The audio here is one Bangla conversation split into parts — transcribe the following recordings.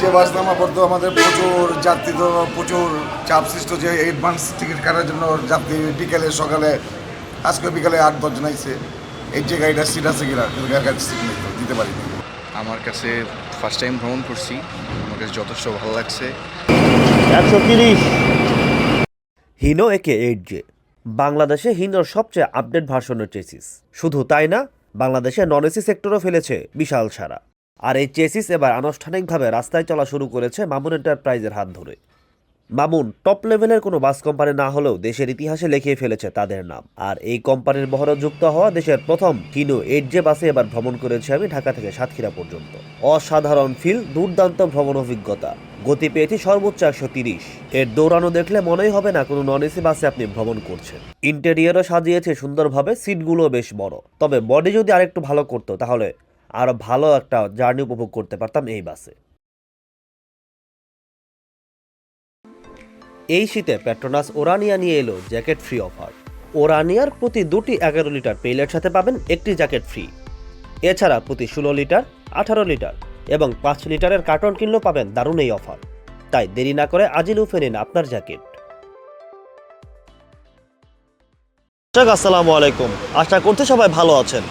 যে বাস নামা পড়তো আমাদের প্রচুর যাত্রী তো প্রচুর চাপ সৃষ্ট যে অ্যাডভান্স টিকিট কাটার জন্য যাত্রী বিকেলে সকালে আজকে বিকালে আট দশজন আইছে। এই যে গাড়িটা সিট আছে কিনা কিন্তু গাড়ির কাছে সিট নেই দিতে পারিনি। আমার কাছে ফার্স্ট টাইম ভ্রমণ করছি। আমার কাছে যথেষ্ট ভালো লাগছে। একশো তিরিশ। হিনো একে এইট জে বাংলাদেশে হিনোর সবচেয়ে আপডেট ভার্সনের চেসিস শুধু তাই না বাংলাদেশে নন এসি সেক্টরও ফেলেছে বিশাল সারা। আর এই চেসিস এবার আনুষ্ঠানিকভাবে রাস্তায় চলা শুরু করেছে মামুন এন্টারপ্রাইজের হাত ধরে। মামুন টপ লেভেলের কোনো বাস কোম্পানি না হলেও দেশের ইতিহাসে লিখিয়ে ফেলেছে তাদের নাম। আর এই কোম্পানির বহরে যুক্ত হওয়া দেশের প্রথম হিনো এইট জে বাসে এবার ভ্রমণ করেছি আমি ঢাকা থেকে সাতক্ষীরা পর্যন্ত। অসাধারণ ফিল দুর্দান্ত ভ্রমণ অভিজ্ঞতা। গতি পেয়েছি সর্বোচ্চ একশো তিরিশ। এর দৌড়ানো দেখলে মনেই হবে না কোনো নন এসি বাসে আপনি ভ্রমণ করছেন। ইন্টেরিয়ারও সাজিয়েছে সুন্দরভাবে সিটগুলো বেশ বড়। তবে বডি যদি আরেকটু ভালো করতো তাহলে আরও ভালো একটা জার্নি উপভোগ করতে পারতাম এই বাসে। এই শীতে পেট্রোনাস ওরানিয়া নিয়ে এলো জ্যাকেট ফ্রি অফার। ওরানিয়ার প্রতি দুটি এগারো লিটার পেইলের সাথে পাবেন একটি জ্যাকেট ফ্রি। এছাড়া প্রতি ষোলো লিটার, আঠারো লিটার এবং পাঁচ লিটারের কার্টন কিনলেও পাবেন দারুণ এই অফার। তাই দেরি না করে আজই লুফে নিন আপনার জ্যাকেট। আসসালামু আলাইকুম। আশা করতে সবাই ভালো আছেন।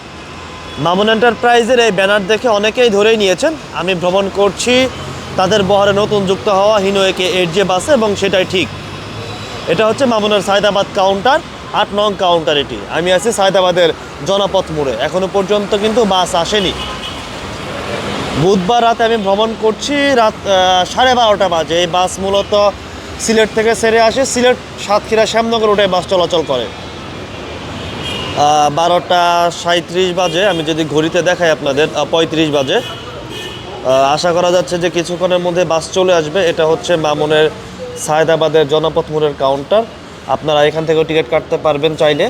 মামুন এন্টারপ্রাইজের এই ব্যানার দেখে অনেকেই ধরেই নিয়েছেন, আমি ভ্রমণ করছি, তাদের বহরে নতুন যুক্ত হওয়া হিনো একে এইট জে বাসে এবং সেটাই ঠিক। এটা হচ্ছে মামুনের সায়দাবাদ কাউন্টার, আট নং কাউন্টার এটি। আমি আছি সায়দাবাদের জনপথ মোড়ে। এখনও পর্যন্ত কিন্তু বাস আসেনি। বুধবার রাতে আমি ভ্রমণ করছি রাত সাড়ে বারোটা বাজে। এই বাস মূলত সিলেট থেকে সেরে আসে। সিলেট সাতক্ষীরা শ্যামনগর রোডে বাস চলাচল করে। বারোটা সাঁত্রিশ বাজে, আমি যদি ঘড়িতে দেখাই আপনাদের পঁয়ত্রিশ বাজে। আশা করা যাচ্ছে যে কিছুক্ষণের মধ্যে বাস চলে আসবে। এটা হচ্ছে মামুনের সায়দাবাদের জনপথ মোড়ের কাউন্টার। আপনারা এখান থেকেও টিকিট কাটতে পারবেন চাইলে।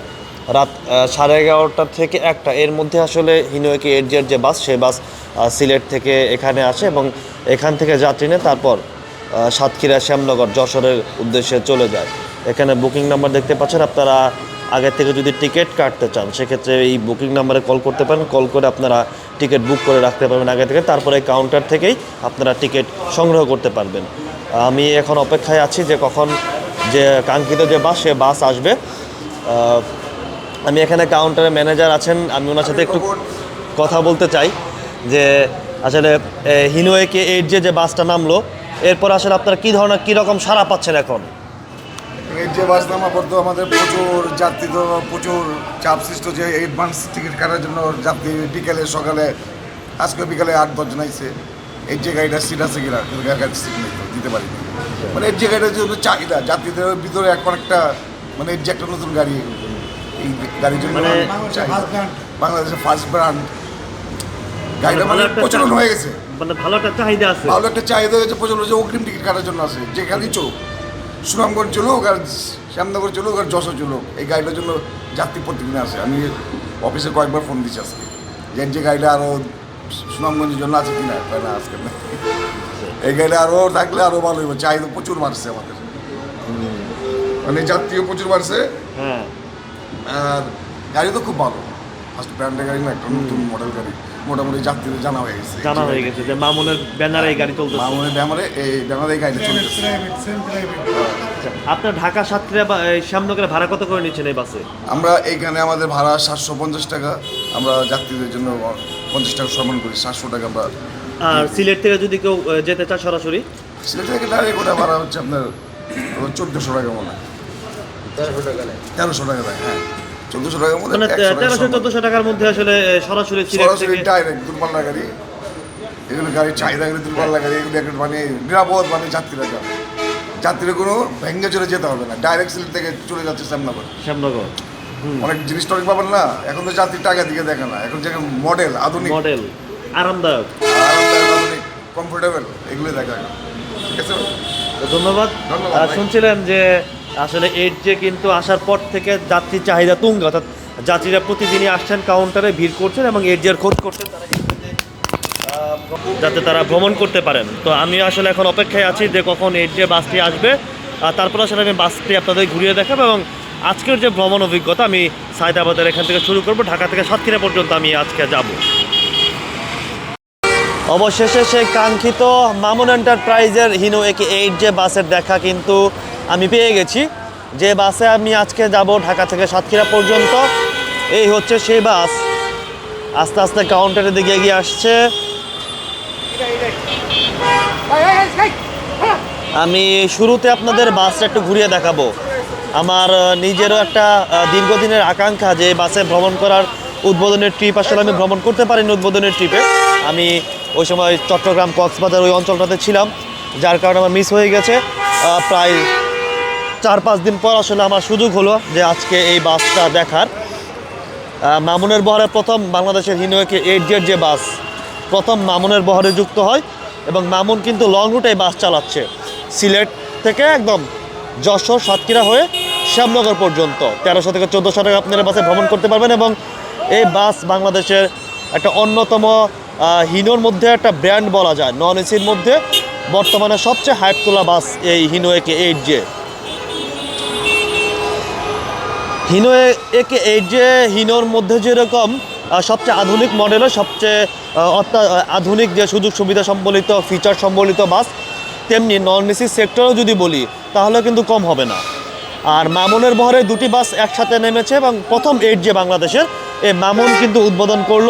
রাত সাড়ে এগারোটা থেকে একটা। এর মধ্যে আসলে হিনোয়েকে এডজের যে বাস, সেই বাস সিলেট থেকে এখানে আসে এবং এখান থেকে যাত্রী নিয়ে। তারপর সাতক্ষীরা শ্যামনগর, যশোরের উদ্দেশ্যে চলে যায়। এখানে বুকিং নাম্বার দেখতে পাচ্ছেন। আপনারা আগে থেকে যদি টিকিট কাটতে চান, সেক্ষেত্রে এই বুকিং নাম্বারে কল করতে পারেন। কল করে আপনারা টিকিট বুক করে রাখতে পারবেন আগে থেকে। তারপরে কাউন্টার থেকেই আপনারা টিকিট সংগ্রহ করতে পারবেন। আমি এখন অপেক্ষায় আছি যে কখন যে কাঙ্ক্ষিত যে বাস, সে বাস আসবে। আমি এখানে কাউন্টারে ম্যানেজার আছেন। আমি ওনার সাথে একটু কথা বলতে চাই যে আসলে হিনোয়েকে এইট যে যে বাসটা নামলো, এরপর আসলে আপনারা কী ধরনের কীরকম সাড়া পাচ্ছেন এখন? এই যে বাস নামা পড়তো আমাদের প্রচুর যাত্রী তো প্রচুর চাপ সৃষ্ট যে অ্যাডভান্স টিকিট কাটার জন্য যাত্রী বিকেলে সকালে আজকে বিকালে আট দশজন আইছে। এই যে গাড়িটা সিট আছে কিনা গাড়ির সিট নেই দিতে পারিনি মানে এই যে গাড়িটার জন্য চাহিদা যাত্রীদের ভিতরে এখন একটা মানে এই যে একটা নতুন গাড়ি এই গাড়ির জন্য মানে বাংলাদেশের ফার্স্ট ব্র্যান্ড গাড়িটা মানে প্রচলন হয়ে গেছে। মানে ভালো একটা চাহিদা আছে। ভালো একটা চাহিদা হয়েছে প্রচলন হয়েছে অগ্রিম টিকিট কাটার জন্য আছে যেখানেই চলুক। সুনামগঞ্জ চলুক আর শ্যামনগর চলুক আর যশো চলুক এই গাড়িটার জন্য যাত্রী প্রতিদিন আসে। আমি অফিসে কয়েকবার ফোন দিচ্ছি আজকে। যে যে গাড়িটা আরও সুনামগঞ্জের জন্য আছে কিনা তাই না আজকে? না এই গাড়িটা আরও থাকলে আরও ভালো হইব চাহিদা প্রচুর বাড়ছে আমাদের। মানে যাত্রীও প্রচুর বাড়ছে। হ্যাঁ। আর গাড়ি তো খুব ভালো। ফার্স্ট ব্র্যান্ডের গাড়ি না একটা নতুন মডেল গাড়ি। মোটামুটি যাত্রীদের জানা হয়ে গেছে। জানা হয়ে গেছে যে মামুনের ব্যানারে এই গাড়ি চলতেছে। মামুনের ব্যামারে এই ব্যামারে এই গাড়িটা চলতেছে। আচ্ছা, আপনার ঢাকা সাতক্ষীরা বা এই শ্যামনগরে ভাড়া কত করে নিচ্ছেন এই বাসে? আমরা এইখানে আমাদের ভাড়া সাতশো পঞ্চাশ টাকা আমরা যাত্রীদের জন্য পঞ্চাশ টাকা সম্মান করি সাতশো টাকা আমরা আর সিলেট থেকে যদি কেউ যেতে চায় সরাসরি? সিলেট থেকে ডাইরেক্ট ওটা ভাড়া হচ্ছে আপনার চোদ্দোশো টাকা মনে হয়। তেরোশো টাকা দেয় হ্যাঁ। চোদ্দোশো টাকার মধ্যে মানে তেরোশো চোদ্দশো টাকার মধ্যে আসলে সরাসরি সরাসরি ডাইরেক্ট দূরপাল্লা গাড়ি। এগুলো গাড়ি চাহিদা এগুলো দূরপাল্লা গাড়ি এগুলো একটা মানে নিরাপদ মানে যাত্রীরা যাবে। যাত্রীরা কোনো ভেঙ্গে চলে যেতে হবে না। ডাইরেক্ট সিলেট থেকে চলে যাচ্ছে শ্যামনগর। শ্যামনগর। অনেক জিনিসটা অনেক পাবেন না। এখন তো যাত্রীর টাকা দিকে দেখে না। এখন যে মডেল আধুনিক। মডেল আরামদায়ক। আরামদায়ক আধুনিক কমফোর্টেবল এগুলো দেখা ঠিক আছে? ধন্যবাদ। শুনছিলেন যে আসলে এইট যে কিন্তু আসার পর থেকে যাত্রীর চাহিদা তুঙ্গ, অর্থাৎ যাত্রীরা প্রতিদিনই আসছেন কাউন্টারে ভিড় করছেন এবং এইট জের খোঁজ করছেন, তারা যাতে তারা ভ্রমণ করতে পারেন। তো আমি আসলে এখন অপেক্ষায় আছি যে কখন এইট যে বাসটি আসবে। আর তারপর আসলে আমি বাসটি আপনাদের ঘুরিয়ে দেখাবো এবং আজকের যে ভ্রমণ অভিজ্ঞতা, আমি সায়দাবাদের এখান থেকে শুরু করব। ঢাকা থেকে সাতক্ষীরা পর্যন্ত আমি আজকে যাব। অবশেষে সেই কাঙ্ক্ষিত মামুন এন্টারপ্রাইজের হিনো একে এইট যে বাসের দেখা কিন্তু আমি পেয়ে গেছি। যে বাসে আমি আজকে যাব ঢাকা থেকে সাতক্ষীরা পর্যন্ত, এই হচ্ছে সেই বাস আস্তে আস্তে কাউন্টারের দিকে এগিয়ে আসছে। আমি শুরুতে আপনাদের বাসটা একটু ঘুরিয়ে দেখাবো। আমার নিজেরও একটা দীর্ঘদিনের আকাঙ্ক্ষা যে বাসে ভ্রমণ করার উদ্বোধনের ট্রিপ আসলে আমি ভ্রমণ করতে পারিনি উদ্বোধনের ট্রিপে আমি ওই সময় চট্টগ্রাম কক্সবাজার ওই অঞ্চলটাতে ছিলাম, যার কারণে আমার মিস হয়ে গেছে। প্রায় চার পাঁচ দিন পর আসলে আমার সুযোগ হলো যে আজকে এই বাসটা দেখার। মামুনের বহরে প্রথম বাংলাদেশের হিনোয়েকে এইট জেড যে বাস, প্রথম মামুনের বহরে যুক্ত হয় এবং মামুন কিন্তু লং রুটে বাস চালাচ্ছে। সিলেট থেকে একদম যশোর সাতক্ষীরা হয়ে শ্যামনগর পর্যন্ত। তেরোশো থেকে চোদ্দোশো টাকা আপনারা বাসে ভ্রমণ করতে পারবেন এবং এই বাস বাংলাদেশের একটা অন্যতম হিনোর মধ্যে একটা ব্র্যান্ড বলা যায়। নন এসির মধ্যে বর্তমানে সবচেয়ে হাইপ তোলা বাস এই হিনোয়েকে এইট জে হিনো একে এই যে হিনোর মধ্যে যেরকম সবচেয়ে আধুনিক মডেলের সবচেয়ে আধুনিক যে সুযোগ সুবিধা সম্বলিত ফিচার সম্বলিত বাস তেমনি নন এসি সেক্টরও যদি বলি, তাহলে কিন্তু কম হবে না। আর মামুনের বহরে দুটি বাস একসাথে নেমেছে এবং প্রথম এইট যে বাংলাদেশের এই মামুন কিন্তু উদ্বোধন করল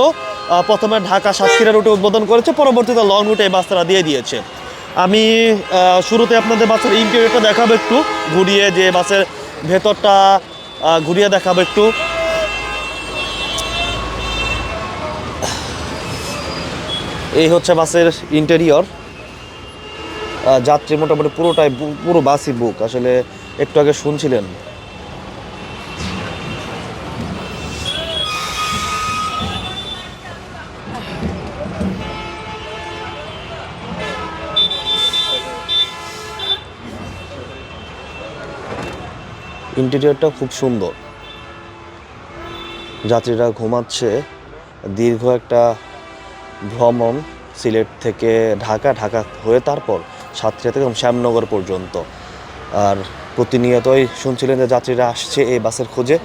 প্রথমে ঢাকা সাতক্ষীরা রুটে উদ্বোধন করেছে, পরবর্তীতে লং রুটে এই বাস তারা দিয়ে দিয়েছে। আমি শুরুতে আপনাদের বাসের ইন্টেরিয়রটা দেখাবো একটু, ঘুরিয়ে যে বাসের ভেতরটা ঘুরিয়ে দেখাবো একটু। এই হচ্ছে বাসের ইন্টেরিয়র যাত্রী মোটামুটি পুরোটাই, পুরো বাসই বুক আসলে একটু আগে শুনছিলেন ইন্টেরিয়রটা খুব সুন্দর। যাত্রীরা ঘুমাচ্ছে। দীর্ঘ একটা ভ্রমণ সিলেট থেকে ঢাকা ঢাকা হয়ে তারপর সাতক্ষীরা থেকে শ্যামনগর পর্যন্ত। আর প্রতিনিয়তই শুনছিলেন যে যাত্রীরা আসছে এই বাসের খোঁজে,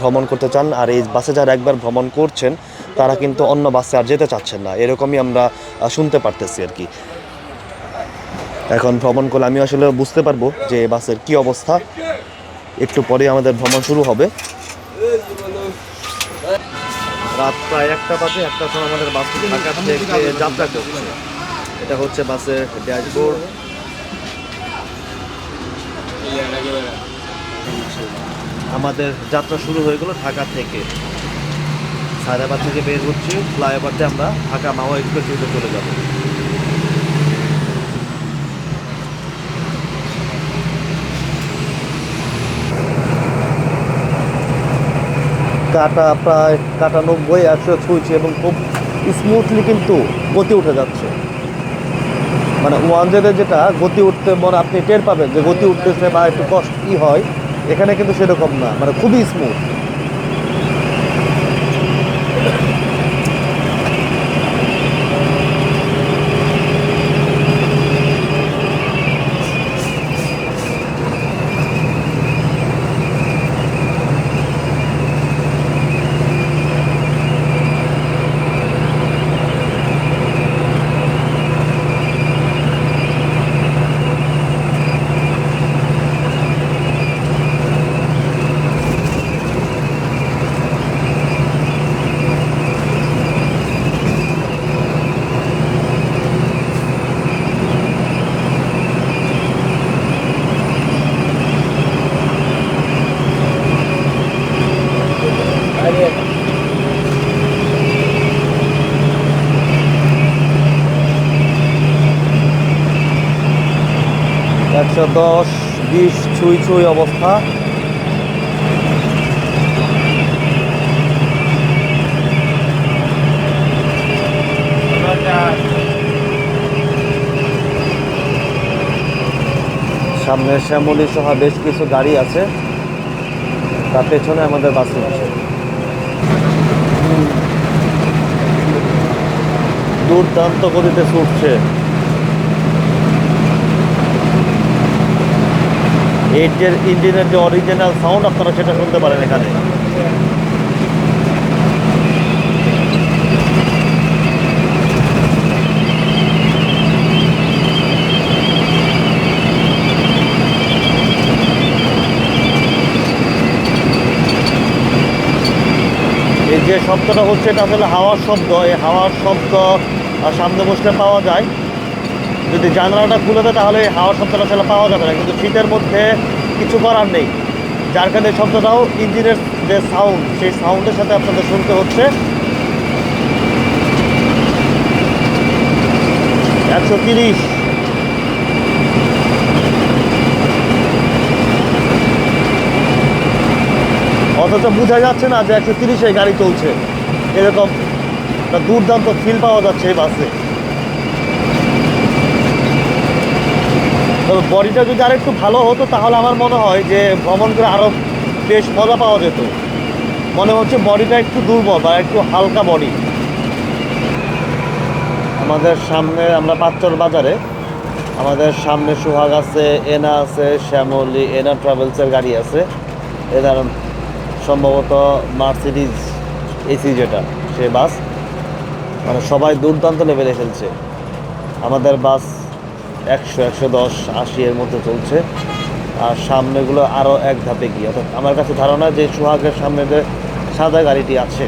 ভ্রমণ করতে চান। আর এই বাসে যারা একবার ভ্রমণ করছেন, তারা কিন্তু অন্য বাসে আর যেতে চাচ্ছেন না। এরকমই আমরা শুনতে পারতেছি আর কি। এখন ভ্রমণ করলে আমি আসলে বুঝতে পারব যে বাসের কি অবস্থা। একটু পরে আমাদের ভ্রমণ শুরু হবে। রাত প্রায় একটা বাজে, একটা সময় আমাদের বাস ঢাকা যাত্রা করছে এটা হচ্ছে বাসের ড্যাশবোর্ড। আমাদের যাত্রা শুরু হয়ে গেল ঢাকা থেকে। সায়দাবাদ থেকে বের হচ্ছি ফ্লাইওভার আমরা ঢাকা মাওয়া এক্সপ্রেসওয়েতে চলে যাব। কাটা প্রায় কাটা নব্বই একশো ছুঁয়েছে এবং খুব স্মুথলি কিন্তু গতি উঠে যাচ্ছে। মানে ওয়ান জেডে যেটা গতি উঠতে মনে আপনি টের পাবেন যে গতি উঠতেছে বা একটু কষ্ট কী হয়, এখানে কিন্তু সেরকম না। মানে খুবই স্মুথ একশো দশ, বিশ, ছুঁই ছুঁই অবস্থা। সামনে শ্যামলি সহ বেশ কিছু গাড়ি আছে। তার পেছনে আমাদের বাস আছে দুর্দান্ত গতিতে ছুটছে। এর যে ইঞ্জিনের যে অরিজিনাল সাউন্ড আপনারা সেটা শুনতে পারেন এখানে। এই যে শব্দটা হচ্ছে, এটা আসলে হাওয়ার শব্দ। এই হাওয়ার শব্দ সামনে বসলে পাওয়া যায়। যদি জানলাটা খুলে দেয় তাহলে হাওয়ার শব্দটা আসলে পাওয়া যাবে না। কিন্তু শীতের মধ্যে কিছু করার নেই। যার কারণে শব্দটাও ইঞ্জিনের যে সাউন্ড সেই সাউন্ডের সাথে আপনাদের শুনতে হচ্ছে। একশো তিরিশ। অথচ বোঝা যাচ্ছে না যে একশো তিরিশে গাড়ি চলছে। এরকম একটা দুর্দান্ত ফিল পাওয়া যাচ্ছে এই বাসে। বডিটা যদি আরেকটু ভালো হতো, তাহলে আমার মনে হয় যে ভ্রমণ করে আরও বেশ মজা পাওয়া যেত। মনে হচ্ছে বডিটা একটু দুর্বল বা একটু হালকা বডি। আমাদের সামনে, আমরা পাঁচচর বাজারে। আমাদের সামনে সোহাগ আছে, এনা আছে, শ্যামলি, এনা ট্রাভেলসের গাড়ি আছে। এ ধরুন সম্ভবত মার্সিডিজ এসি যেটা, সে বাস। মানে সবাই দুর্দান্ত লেভেলে খেলছে। আমাদের বাস একশো একশো দশ, আশি এর মধ্যে চলছে। আর সামনেগুলো আরও এক ধাপে গিয়ে অর্থাৎ আমার কাছে ধারণা যে সোহাগের সামনে যে সাদা গাড়িটি আছে,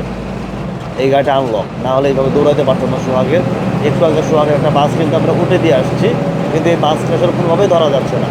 এই গাড়িটা আনলক না হলে এইভাবে দৌড়াতে পারতো না সোহাগের। একটু আগে সোহাগের একটা বাস কিন্তু আমরা উঠে দিয়ে আসছি, কিন্তু এই বাসটা আসলে কোনোভাবেই ধরা যাচ্ছে না।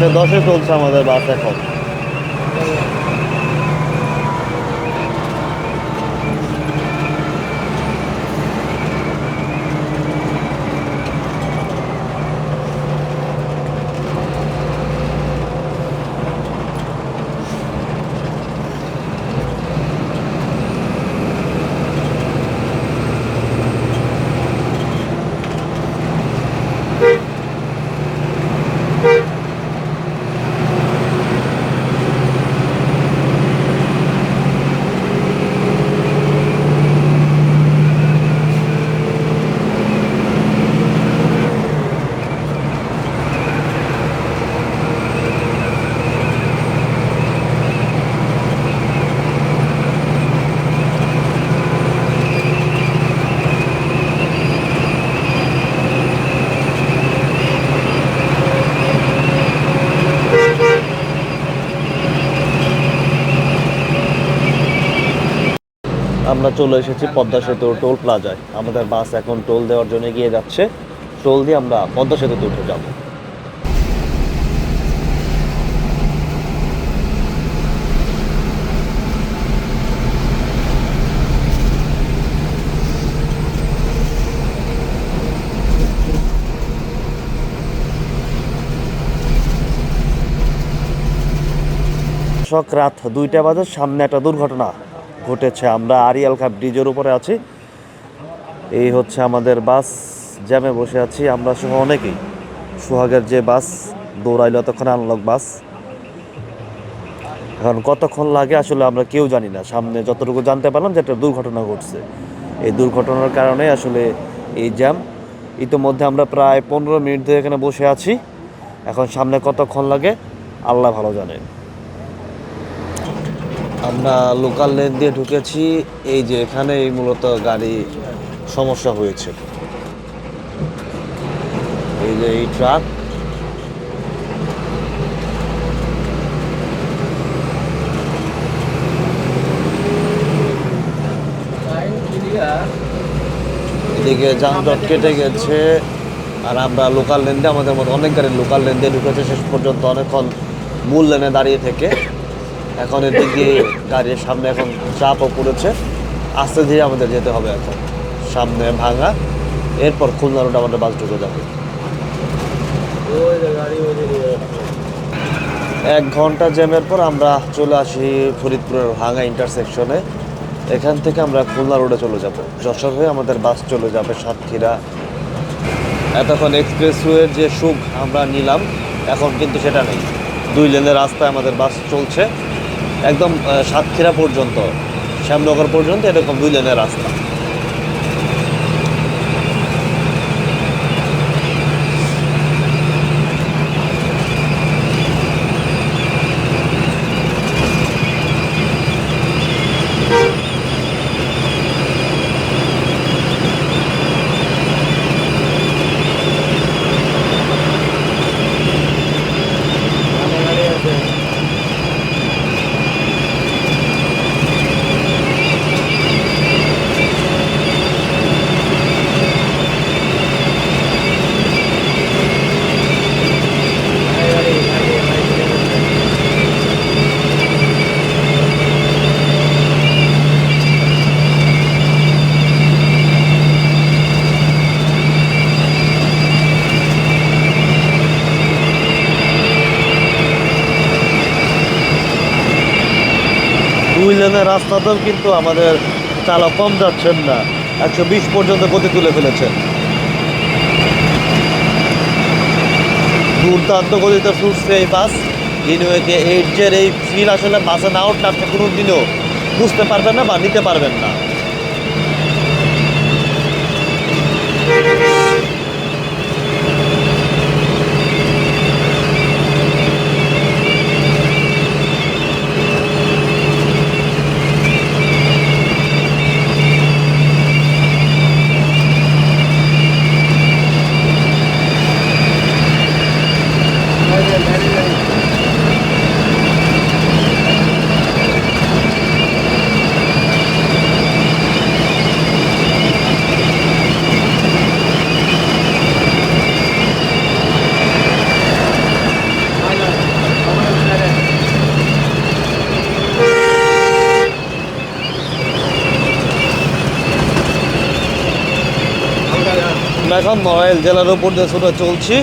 একশো দশে চলছে আমাদের বাস এখন আমরা চলে এসেছি পদ্মা সেতু টোল প্লাজায়। আমাদের বাস এখন টোল দেওয়ার জন্য এগিয়ে যাচ্ছে। টোল দিয়ে আমরা পদ্মা সেতুতে উঠে যাব। দর্শক, রাত দুইটা বাজে, সামনে একটা দুর্ঘটনা। ঘটেছে। আমরা আরিয়াল খাপ ব্রিজের উপরে আছি। এই হচ্ছে আমাদের বাস, জ্যামে বসে আছি আমরা সহ অনেকেই। সোহাগের যে বাস, দৌড়াইল তখন আনলক বাস। এখন কতক্ষণ লাগে আসলে আমরা কেউ জানি না। সামনে যতটুকু জানতে পারলাম যে একটা দুর্ঘটনা ঘটছে। এই দুর্ঘটনার কারণে আসলে এই জ্যাম। ইতিমধ্যে আমরা প্রায় পনেরো মিনিট ধরে এখানে বসে আছি। এখন সামনে কতক্ষণ লাগে, আল্লাহ ভালো জানে। আমরা লোকাল লেন দিয়ে ঢুকেছি। এই যে এখানে এই মূলত গাড়ি সমস্যা হয়েছে। এই যে এই ট্রাক এদিকে যানজট কেটে গেছে। আর আমরা লোকাল লেন দিয়ে আমাদের মতো অনেক গাড়ি লোকাল লেন দিয়ে ঢুকেছে। শেষ পর্যন্ত অনেকক্ষণ মূল লেনে দাঁড়িয়ে থেকে। এখন এদিকে গাড়ির সামনে এখন চাপও পড়েছে। আস্তে ধীরে আমাদের যেতে হবে এখন। সামনে ভাঙা, এরপর খুলনা রোড আমাদের বাস ঢুকে যাবে। এক ঘণ্টা জ্যামের পর আমরা চলে আসি ফরিদপুরের ভাঙা ইন্টারসেকশনে এখান থেকে আমরা খুলনা রোডে চলে যাব। যশোর হয়ে আমাদের বাস চলে যাবে সাতক্ষীরা। এতক্ষণ এক্সপ্রেসওয়ের যে সুখ আমরা নিলাম, এখন কিন্তু সেটা নেই। দুই লেনের রাস্তায় আমাদের বাস চলছে। একদম সাতক্ষীরা পর্যন্ত শ্যামনগর পর্যন্ত এরকম দুই লেনের রাস্তা দুই লেনের রাস্তাতেও কিন্তু আমাদের চালক কম যাচ্ছেন না। একশো বিশ পর্যন্ত গতি তুলে ফেলেছেন। দুর্দান্ত গতিতে ছুটছে এই বাস। ইনওয়েকে এইটের এই ফিল আসলে বাসে না উঠলে আপনি কোনো দিনও বুঝতে পারবেন না বা নিতে পারবেন না। এখন নড়াইল জেলার উপর দিয়ে ছুটে চলছি।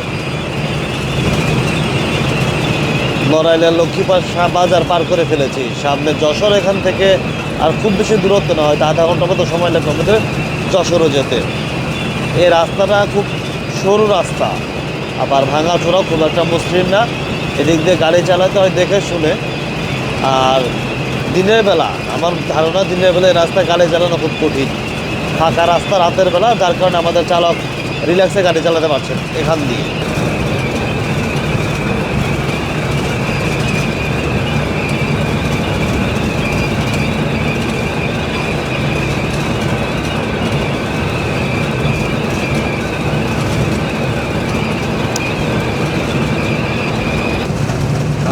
নড়াইলের লক্ষ্মীপাড় বাজার পার করে ফেলেছি। সামনে যশোর এখান থেকে আর খুব বেশি দূরত্ব না, হয়তো আধা ঘণ্টা মতো সময় লাগবে আমাদের যশোরও যেতে। এই রাস্তাটা খুব সরু রাস্তা, আবার ভাঙা ভাঙাচোরাও খুব একটা মসৃণ না। এদিক দিয়ে গাড়ি চালাতে হয় দেখে শুনে। আর দিনের বেলা, আমার ধারণা দিনের বেলা এই রাস্তায় গাড়ি চালানো খুব কঠিন। ফাঁকা রাস্তা রাতের বেলা, যার কারণে আমাদের চালক রিল্যাক্সে গাড়ি চালাতে পারছেন এখান দিয়ে।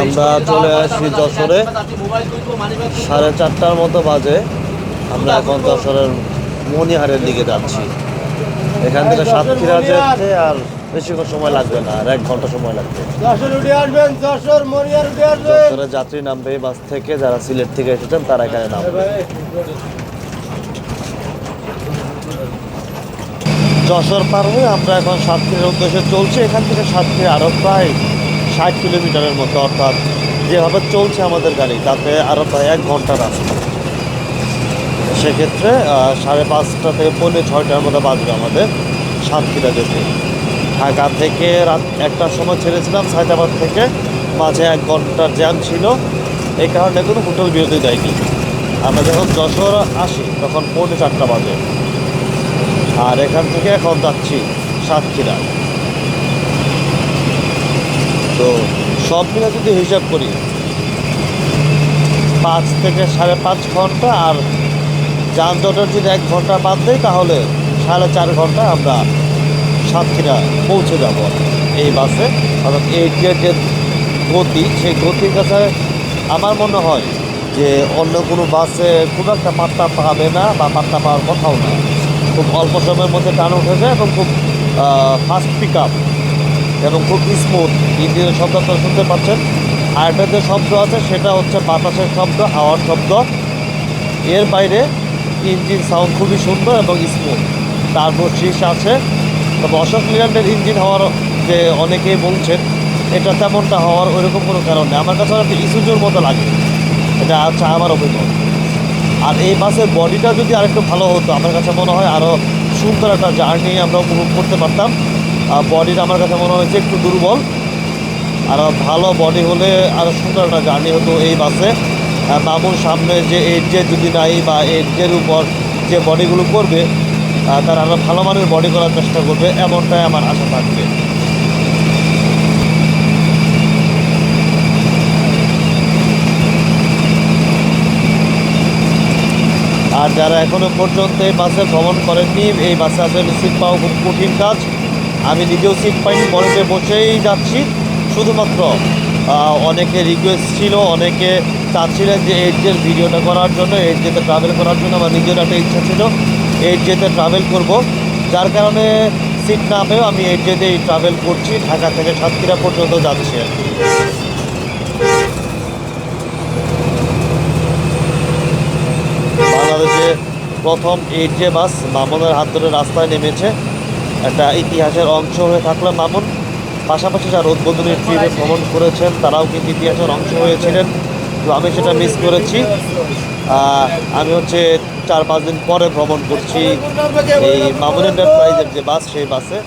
আমরা চলে আসি যশোরে, সাড়ে চারটার মতো বাজে। আমরা এখন যশোরের মণিহারের দিকে যাচ্ছি। এখান থেকে সাতক্ষীরা যেতে আর বেশিক্ষণ সময় লাগবে না আর এক ঘণ্টা সময় লাগবে। যশোর যাত্রী নামবে এই বাস থেকে যারা সিলেট থেকে এসেছেন তারা এখানে নামবে। যশোর পার হয়ে আমরা এখন সাতক্ষীরার উদ্দেশ্যে চলছি। এখান থেকে সাতক্ষীরা আরও প্রায় ষাট কিলোমিটারের মতো অর্থাৎ যেভাবে চলছে আমাদের গাড়ি তাতে আরও প্রায় এক ঘণ্টা রাস্তা। সেক্ষেত্রে সাড়ে পাঁচটা থেকে পৌনে ছয়টার মতো বাজবে আমাদের সাতক্ষীরা যেতে। ঢাকা থেকে রাত একটার সময় ছেড়েছিলাম, সায়দাবাদ থেকে মাঝে এক ঘণ্টার জ্যাম ছিল। এই কারণে কোনো হোটেল বিরতি দেয়নি আমরা যখন যশোর আসি, তখন পৌনে চারটা বাজে। আর এখান থেকে এখন যাচ্ছি সাতক্ষীরা। তো সব মিলে যদি হিসাব করি, পাঁচ থেকে সাড়ে পাঁচ ঘণ্টা আর যানজটের যদি এক ঘণ্টা বাদ দেয় তাহলে সাড়ে চার ঘণ্টা আমরা সাতক্ষীরা পৌঁছে যাব এই বাসে। অর্থাৎ এই যে যে গতি, সেই গতির কাছে আমার মনে হয় যে অন্য কোনো বাসে খুব একটা পাত্তা পাবে না বা পাত্তা পাওয়ার কথাও না। খুব অল্প সময়ের মধ্যে টান উঠে যায় এবং খুব ফাস্ট পিক আপ এবং খুব স্মুথ ইঞ্জিনের শব্দ আপনারা শুনতে পাচ্ছেন। আরেকটা যে শব্দ আছে, সেটা হচ্ছে বাতাসের শব্দ, হাওয়ার শব্দ। এর বাইরে ইঞ্জিন সাউন্ড খুবই সুন্দর এবং স্মুথ তারপর শীষ আছে, তবে অশোক লিল্যান্ডের ইঞ্জিন হওয়ার যে অনেকেই বলছেন, এটা তেমনটা হওয়ার ওইরকম কোনো কারণ নেই। আমার কাছে একটা ইসুজোর মতো লাগে। এটা হচ্ছে আমার অভিমত। আর এই বাসের বডিটা যদি আরেকটু ভালো হতো, আমার কাছে মনে হয় আরও সুন্দর একটা জার্নি আমরা উপভোগ করতে পারতাম। বডিটা আমার কাছে মনে হয়েছে একটু দুর্বল। আরও ভালো বডি হলে আরও সুন্দর একটা জার্নি হতো এই বাসে। মামুন সামনে যে এডজে যদি নাই বা এডজের উপর যে বডিগুলো করবে তারা আরও ভালো মানের বডি করার চেষ্টা করবে, এমনটাই আমার আশা থাকবে। আর যারা এখনও পর্যন্ত এই বাসে ভ্রমণ করেননি, এই বাসে আসলে সিট পাওয়া খুব কঠিন কাজ। আমি নিজেও সিট পাইনি বড়তে বসেই যাচ্ছি। শুধুমাত্র অনেকে রিকোয়েস্ট ছিল, অনেকে চাচ্ছিলেন যে এইচজের ভিডিওটা করার জন্য এইচজেতে ট্রাভেল করার জন্য আমার নিজের একটা ইচ্ছা ছিল এইচজেতে ট্রাভেল করব। যার কারণে সিট না পেয়েও আমি এইচজেতেই ট্রাভেল করছি, ঢাকা থেকে সাতক্ষীরা পর্যন্ত যাচ্ছি আর কি। বাংলাদেশে প্রথম এইট যে বাস মামুনের হাত ধরে রাস্তায় নেমেছে। একটা ইতিহাসের অংশ হয়ে থাকল মামুন। পাশাপাশি যারা উদ্বোধনী ট্রিপে ভ্রমণ করেছেন, তারাও কিন্তু ইতিহাসের অংশ হয়েছিলেন। তো আমি সেটা মিস করেছি। আমি হচ্ছে চার পাঁচ দিন পরে ভ্রমণ করছি। এই মামুন এন্টারপ্রাইজের যে বাস সেই বাসে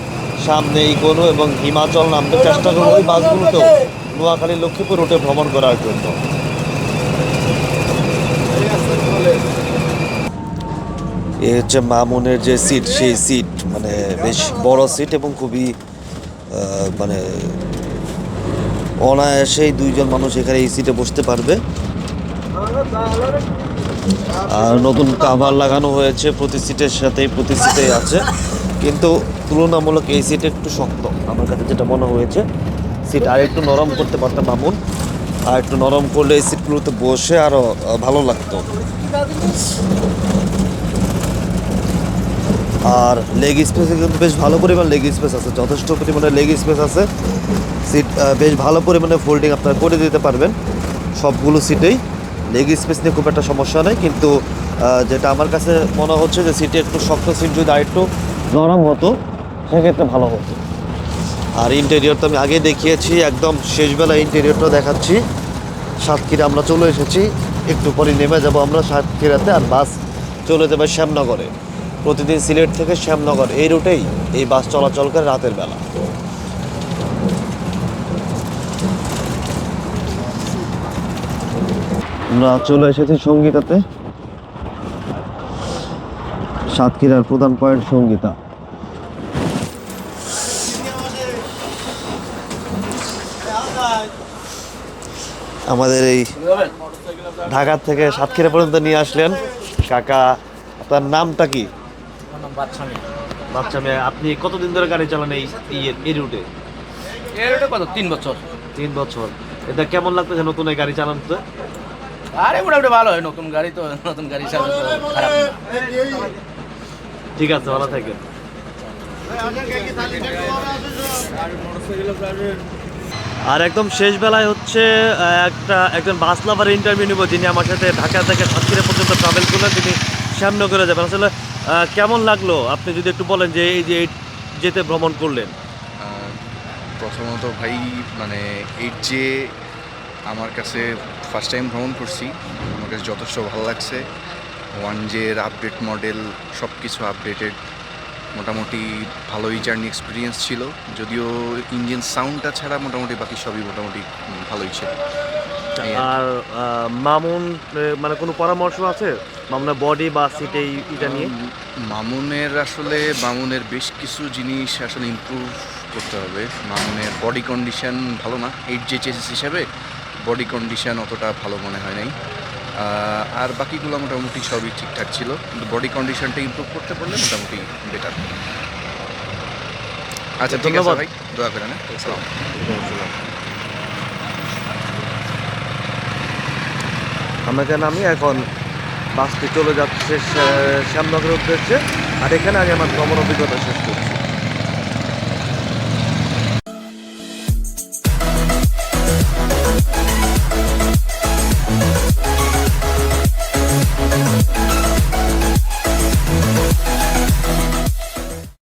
সামনে ইগোনো এবং হিমাচল নামতে চেষ্টা করব ওই বাসগুলোতেও নোয়াখালী লক্ষ্মীপুর রুটে ভ্রমণ করার জন্য। এ হচ্ছে মামুনের যে সিট সেই সিট মানে বেশ বড় সিট এবং খুবই মানে অনায়াসেই দুইজন মানুষ এখানে এই সিটে বসতে পারবে। আর নতুন কাভার লাগানো হয়েছে, প্রতি সিটের সাথেই, প্রতি সিটে আছে। কিন্তু তুলনামূলক এই সিট একটু শক্ত, আমার কাছে যেটা মনে হয়েছে। সিট আর একটু নরম করতে পারতাম মামুন। আর একটু নরম করলে এই সিটগুলোতে বসে আরও ভালো লাগতো। আর লেগ স্পেসে কিন্তু বেশ ভালো পরিমাণ লেগ স্পেস আছে। যথেষ্ট পরিমাণে লেগ স্পেস আছে। সিট বেশ ভালো পরিমাণে ফোল্ডিং আপনারা করে দিতে পারবেন। সবগুলো সিটেই লেগ স্পেস নিয়ে খুব একটা সমস্যা নেই। কিন্তু যেটা আমার কাছে মনে হচ্ছে যে সিটে একটু শক্ত সিট যদি আরেকটু নরম হতো, সেক্ষেত্রে ভালো হতো। আর ইন্টেরিয়র তো আমি আগে দেখিয়েছি, একদম শেষবেলা ইন্টেরিয়রটা দেখাচ্ছি। সাতক্ষীরা আমরা চলে এসেছি। একটু পরে নেমে যাব আমরা সাতক্ষীরাতে। আর বাস চলে যাবে শ্যামনগরে। প্রতিদিন সিলেট থেকে শ্যামনগর এই রুটেই এই বাস চলাচল করে রাতের বেলা। আমরা চলে এসেছি সঙ্গীতাতে। সাতক্ষীরার প্রধান পয়েন্ট সঙ্গীতা। আমাদের এই ঢাকা থেকে সাতক্ষীরা পর্যন্ত নিয়ে আসলেন কাকা। তার নামটা কি? বাচ্চা মেয়ে। আপনি কতদিন ধরে গাড়ি চালান এই এই- এই রুটে এর ওটা কত? তিন বছর। তিন বছর। এটা কেমন লাগতেছে নতুন এই গাড়ি চালাতে আরে মোটামুটি ভালো হয়। নতুন গাড়ি তো নতুন গাড়ি তো খারাপ ঠিক আছে ভালো থাকেন। আর একদম শেষ বেলায় হচ্ছে একটা একজন বাস লাভার ইন্টারভিউ নিব যিনি আমার সাথে ঢাকা থেকে সাতক্ষীরা পর্যন্ত ট্রাভেল করলেন। তিনি শ্যামনগরে যাবেন। আসলে কেমন লাগল? আপনি যদি একটু বলেন যে এই যে যেতে ভ্রমণ করলেন। প্রথমত ভাই মানে এই যে আমার কাছে ফার্স্ট টাইম ভ্রমণ করছি, আমার কাছে যথেষ্ট ভালো লাগছে। ওয়ান জের আপডেট মডেল সব কিছু আপডেটেড মোটামুটি ভালোই জার্নি এক্সপিরিয়েন্স ছিল। যদিও ইঞ্জিন সাউন্ডটা ছাড়া মোটামুটি বাকি সবই মোটামুটি ভালোই ছিল। আর কি। আর মামুন মানে কোনো পরামর্শ আছে? মামুনের বডি বা সিট এটা নিয়ে? মামুনের আসলে মামুনের বেশ কিছু জিনিস আসলে ইমপ্রুভ করতে হবে। মামুনের বডি কন্ডিশন ভালো না এইট যে চেসিস হিসাবে বডি কন্ডিশন অতটা ভালো মনে হয় নাই। আর বাকিগুলো মোটামুটি সবই ঠিকঠাক ছিল। কিন্তু বডি কন্ডিশনটা ইমপ্রুভ করতে পারলে মোটামুটি বেটার আচ্ছা ঠিক আছে ধন্যবাদ। ভাই দোয়া করেন হ্যাঁ? আমাকে নামি এখন বাসটি চলে যাচ্ছে শ্যামনগরের উদ্দেশ্যে। আর এখানে আমি আমার ভ্রমণ অভিজ্ঞতা শেষ করছি।